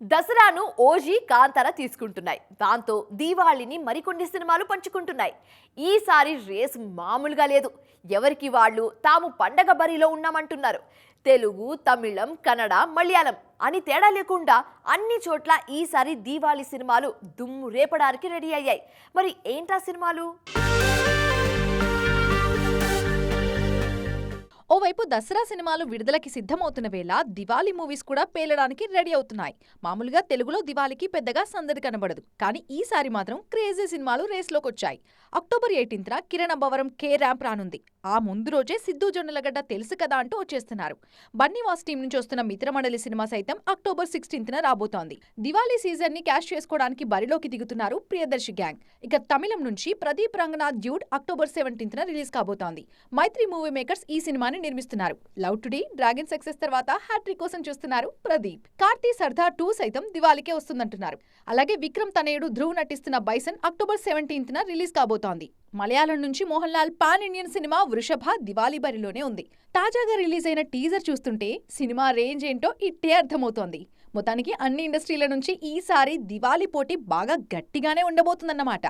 దసరాను OG Kantara తీసుకుంటున్నాయి. దాంతో దీవాళిని మరికొన్ని సినిమాలు పంచుకుంటున్నాయి. ఈసారి రేస్ మామూలుగా లేదు. ఎవరికి వాళ్ళు తాము పండగ బరిలో ఉన్నామంటున్నారు. తెలుగు తమిళం కన్నడ మలయాళం అని తేడా లేకుండా అన్ని చోట్ల ఈసారి దీవాళి సినిమాలు దుమ్ము రేపడానికి రెడీ అయ్యాయి. మరి ఏంటా సినిమాలు? ఓవైపు దసరా సినిమాలు విడుదలకి సిద్ధమవుతున్న వేళ దివాళీ మూవీస్ కూడా పేలడానికి రెడీ అవుతున్నాయి. మామూలుగా తెలుగులో దివాళీకి పెద్దగా సందడి కనబడదు. కానీ ఈసారి మాత్రం క్రేజీ సినిమాలు రేస్లోకి వచ్చాయి అక్టోబర్ ఎయిటీన్త్న కిరణ్ అబ్బవరం కే ర్యాంప్ రానుంది. ఆ ముందు రోజే సిద్ధు జొన్నలగడ్డ తెలుసు కదా అంటూ వచ్చేస్తున్నారు. బన్నీవాస్ టీం నుంచి వస్తున్న మిత్రమండలి సినిమా సైతం అక్టోబర్ సిక్స్టీన్త్న రాబోతోంది. దివాళీ సీజన్ని క్యాష్ చేసుకోవడానికి బరిలోకి దిగుతున్నారు ప్రియదర్శి గ్యాంగ్. ఇక తమిళం నుంచి ప్రదీప్ రంగనాథ్ డ్యూడ్ అక్టోబర్ సెవెంటీన్త్న రిలీజ్ కాబోతోంది. మైత్రి మూవీ మేకర్స్ ఈ సినిమాని నిర్మిస్తున్నారు. లవ్ టుడే డ్రాగన్ సక్సెస్ తర్వాత హ్యాట్రిక్ కోసం చూస్తున్నారు ప్రదీప్. కార్తీ సర్దార్ టూ సైతం దివాళీకే వస్తుందంటున్నారు. అలాగే విక్రమ్ తనయుడు ధ్రువ్ నటిస్తున్న బైసన్ అక్టోబర్ సెవెంటీన్త్న రిలీజ్ కాబోతోంది. మలయాళం నుంచి Mohan Lal pan Indian cinema Vrushabha Diwali బరిలోనే ఉంది. తాజాగా రిలీజ్ అయిన టీజర్ చూస్తుంటే సినిమా రేంజ్ ఏంటో ఇట్టే అర్థమవుతోంది. మొత్తానికి అన్ని ఇండస్ట్రీల నుంచి ఈసారి దివాళీ పోటీ బాగా గట్టిగానే ఉండబోతుందన్నమాట.